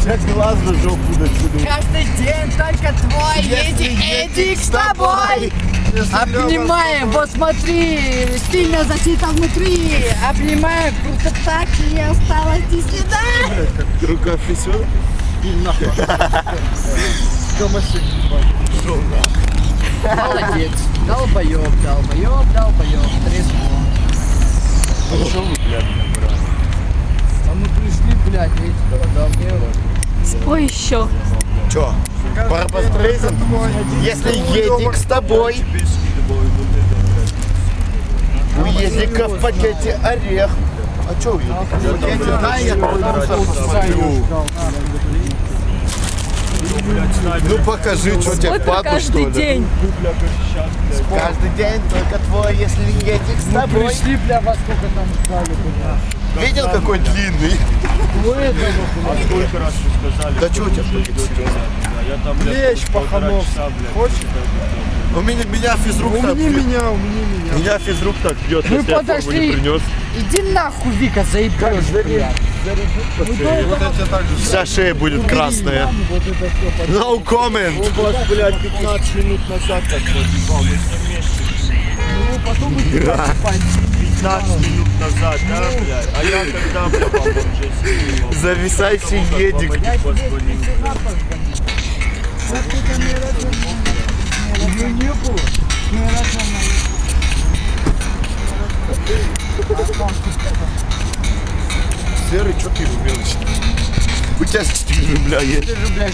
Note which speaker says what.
Speaker 1: Взять глаз на жопу до чуда.
Speaker 2: Каждый день только твой
Speaker 1: Если
Speaker 2: Эдик,
Speaker 1: с
Speaker 2: тобой. Обнимаем, вот смотри, стильно зачита внутри. Обнимаем, круто так, и не осталось ни следа.
Speaker 1: Рука трясет. И нахуй.
Speaker 2: Молодец. Долбоёб, долбоёб, долбоёб. Трезвон.
Speaker 1: Что блядь, набрали?
Speaker 2: А мы пришли, блядь, видите, долбоёб.
Speaker 3: Спой еще.
Speaker 1: Чё? Парапастрейзен? Если Едик с тобой, у Едика в пакете орех. А чё у? Да, я посмотрю. Ну покажи, что тебе
Speaker 3: про
Speaker 1: паку, что
Speaker 3: каждый
Speaker 1: ли?
Speaker 3: день.
Speaker 1: Каждый день только твой, если Едик с тобой.
Speaker 2: Пришли, бля, во сколько там ждали, бля.
Speaker 1: Видел, какой длинный?
Speaker 4: А сколько раз вы сказали?
Speaker 1: Да чё у тебя в пакете? серьезно?
Speaker 4: Я там, блядь,
Speaker 5: Лещ
Speaker 4: полтора
Speaker 5: Пахановский.
Speaker 4: часа, блядь,
Speaker 5: Хочешь?
Speaker 1: У меня, меня физрук так
Speaker 5: Умни
Speaker 1: бьет.
Speaker 5: меня, умни меня.
Speaker 1: Меня физрук так бьет,
Speaker 2: Мы
Speaker 1: если я форму не
Speaker 2: подошли.
Speaker 1: принес.
Speaker 2: Иди нахуй, Вика, заебешь, блядь.
Speaker 5: Вот я тебе так же
Speaker 1: Вся шея будет красная. No comment.
Speaker 4: У вас, блядь, 15 минут назад все вместе.
Speaker 2: Ну, потом и
Speaker 4: 15 минут назад, да, блядь? А я когда, уже сидел?
Speaker 1: Зависающий едик.
Speaker 2: Ее не было.
Speaker 1: Серый, что ты мелочь? У тебя 4 рубля есть.
Speaker 2: Ты же, бля,